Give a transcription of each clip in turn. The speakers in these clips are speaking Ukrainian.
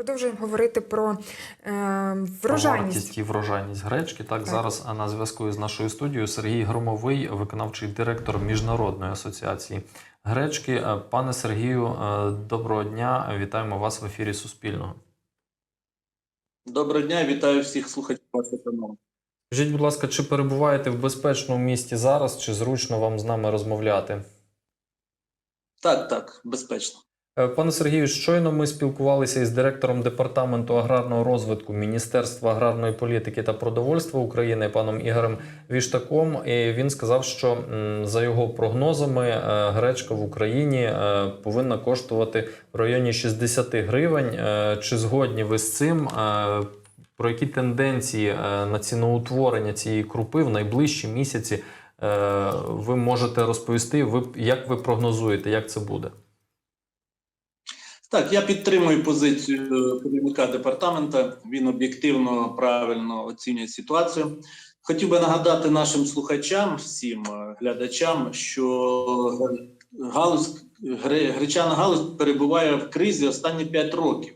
Продовжуємо говорити про е, Вартість і врожайність гречки. Так, Так. зараз на зв'язку із нашою студією Сергій Громовий, виконавчий директор Міжнародної асоціації гречки. Е, Пане Сергію, е, доброго дня. Вітаємо вас в ефірі Суспільного. Доброго дня, вітаю всіх слухачів вашого каналу. Скажіть, будь ласка, чи перебуваєте в безпечному місті зараз, чи зручно вам з нами розмовляти? Так, так, безпечно. Е, Пане Сергію, щойно ми спілкувалися із директором департаменту аграрного розвитку Міністерства аграрної політики та продовольства України паном Ігорем Віштаком. І він сказав, що за його прогнозами е, гречка в Україні е, повинна коштувати в районі 60 гривень. Чи згодні ви з цим? Про які тенденції на ціноутворення цієї крупи в найближчі місяці ви можете розповісти? Ви як ви прогнозуєте, як це буде? Так, я підтримую позицію керівника департамента. Він об'єктивно правильно оцінює ситуацію. Хотів би нагадати нашим слухачам, всім е, глядачам, що галузь гре- гречана галузь перебуває в кризі останні 5 років.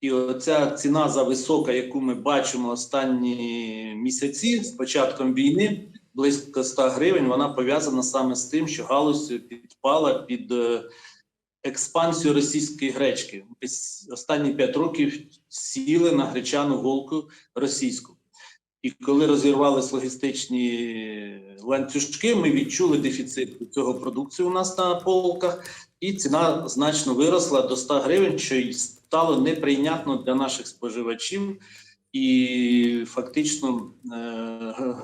І оця ціна зависока, яку ми бачимо останні місяці з початком війни, близько 100 гривень, вона пов'язана саме з тим, що галузь підпала під е, експансію російської гречки. Останні 5 років сіли на гречану голку російську. І коли розірвались логістичні ланцюжки, ми відчули дефіцит цього продукції у нас на полках, і ціна значно виросла до 100 гривень, що й стало неприйнятно для наших споживачів, і фактично е-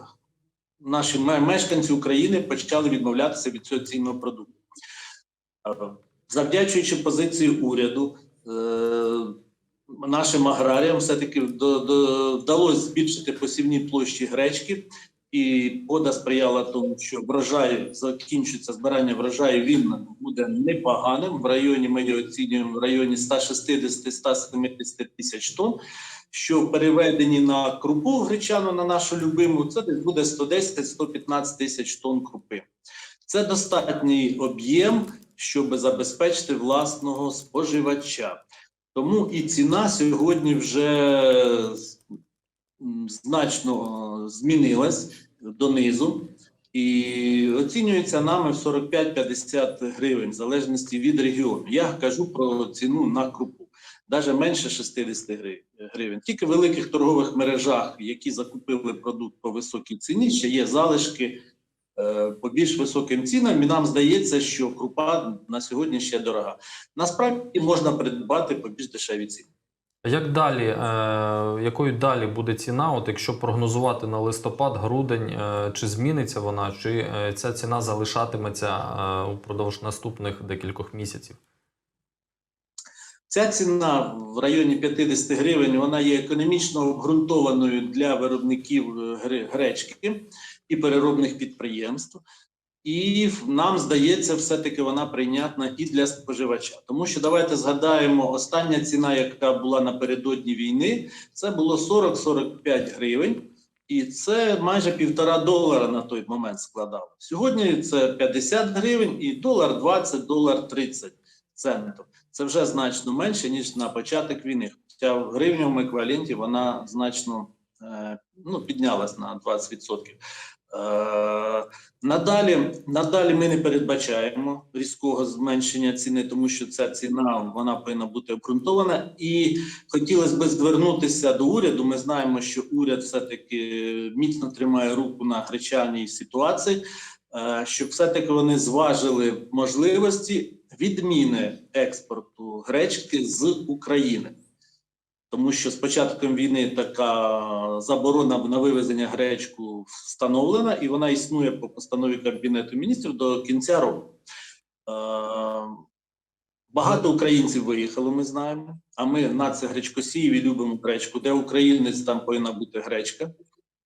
наші мешканці України почали відмовлятися від цього цінного продукту. Завдячуючи позиції уряду, е- нашим аграріям все-таки вдалося збільшити посівні площі гречки, і пода сприяла тому, що врожай закінчується збирання врожаю. Він буде непоганим. В районі ми його оцінюємо в районі 160-170 тисяч тонн. Що в переведенні на крупу гречану на нашу любиму, це десь буде 110-115 тисяч тонн крупи. Це достатній об'єм, щоб забезпечити власного споживача. Тому і ціна сьогодні вже значно змінилась донизу і оцінюється нами в 45-50 гривень, в залежності від регіону. Я кажу про ціну на крупу, навіть менше 60 гривень. Тільки в великих торгових мережах, які закупили продукт по високій ціні, ще є залишки е, по більш високим цінам, і нам здається, що крупа на сьогодні ще дорога. Насправді можна придбати по більш дешеві ціни. Як далі, е, якою далі буде ціна? От якщо прогнозувати на листопад, грудень, е, чи зміниться вона, чи е, ця ціна залишатиметься е, упродовж наступних декількох місяців? Ця ціна в районі 50 гривень вона є економічно обґрунтованою для виробників е, гречки і переробних підприємств. І нам здається, все-таки вона прийнятна і для споживача. Тому що давайте згадаємо, остання ціна, яка була напередодні війни, це було 40-45 гривень, і це майже півтора долара на той момент складало. Сьогодні це 50 гривень і долар 20, долар 30 центів. Це вже значно менше ніж на початок війни. Хоча в гривневому еквіваленті вона значно е, ну, піднялась на 20%. Е, надалі, надалі ми не передбачаємо різкого зменшення ціни, тому що ця ціна вона повинна бути обґрунтована. І хотілося б звернутися до уряду. Ми знаємо, що уряд все-таки міцно тримає руку на гречаній ситуації, е, щоб все-таки вони зважили можливості відміни експорту гречки з України. Тому що з початком війни така заборона на вивезення гречку встановлена, і вона існує по постанові Кабінету міністрів до кінця року. Е, Багато українців виїхало, ми знаємо. А ми нація гречкосіїв і любимо гречку. Де українець, там повинна бути гречка.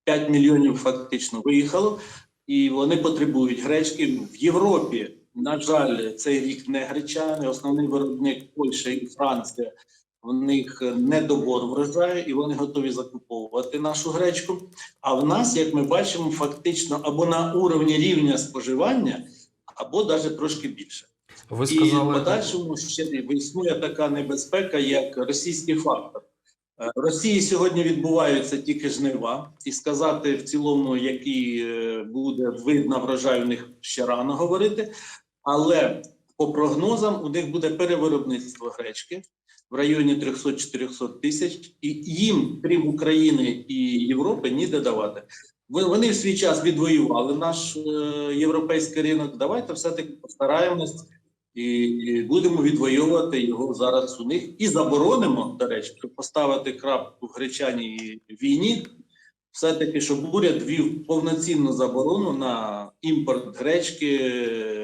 5 мільйонів фактично виїхало, і вони потребують гречки в Європі. На жаль, цей рік не гречани, основний виробник Польща і Франція. В них недобор врожаю, і вони готові закуповувати нашу гречку. А в нас, як ми бачимо, фактично або на уровні рівня споживання, або навіть трошки більше. Ви І в подальшому ще існує така небезпека, як російський фактор. Е, В Росії сьогодні відбуваються тільки жнива, і сказати в цілому, який е, буде видно врожай, у них ще рано говорити. Але по прогнозам у них буде перевиробництво гречки в районі 300-400 тисяч, і їм, крім України і Європи, ніде давати. Вони в свій час відвоювали наш е, європейський ринок. Давайте все-таки постараємось і будемо відвоювати його зараз у них і заборонимо, до речі, поставити крапку в гречаній війні. Все-таки, щоб уряд ввів повноцінну заборону на імпорт гречки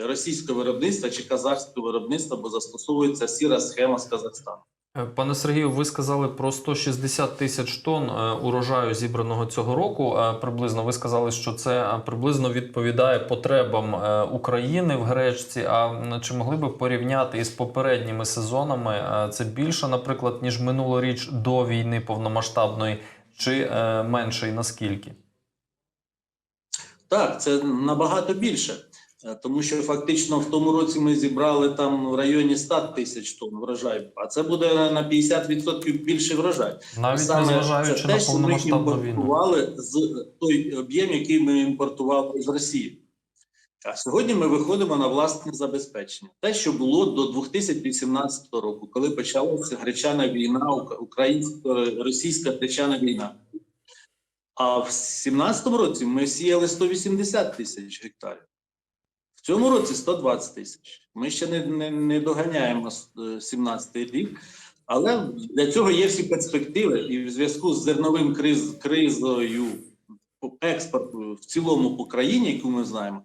російського виробництва чи казахського виробництва, бо застосовується сіра схема з Казахстану. Е, Пане Сергію, ви сказали про 160 тисяч тонн е, урожаю зібраного цього року. Е, Приблизно ви сказали, що це приблизно відповідає потребам України в гречці. А чи могли би порівняти із попередніми сезонами? Це більше, наприклад, ніж минулоріч до війни повномасштабної, чи е, менше і наскільки? Так, це набагато більше, Е, тому що фактично в тому році ми зібрали там в районі 100 тисяч тонн врожаю, а це буде на 50% більше врожай. Навіть Саме незважаючи це на те, що ми повномасштабну війну. імпортували з той об'єм, який ми імпортували з Росії. А сьогодні ми виходимо на власне забезпечення. Те, що було до 2018 року, коли почалася гречана війна, українсько-російська гречана війна. А в 2017 році ми сіяли 180 тисяч гектарів. В цьому році 120 тисяч. Ми ще не, не, не доганяємо 17 рік. Але для цього є всі перспективи, і в зв'язку з зерновим криз, кризою експорту в цілому по країні, яку ми знаємо,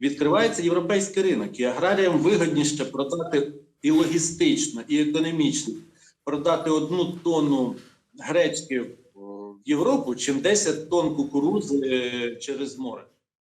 відкривається європейський ринок, і аграріям вигідніше продати і логістично, і економічно продати одну тонну гречки в Європу, чим 10 тонн кукурудзи е, через море.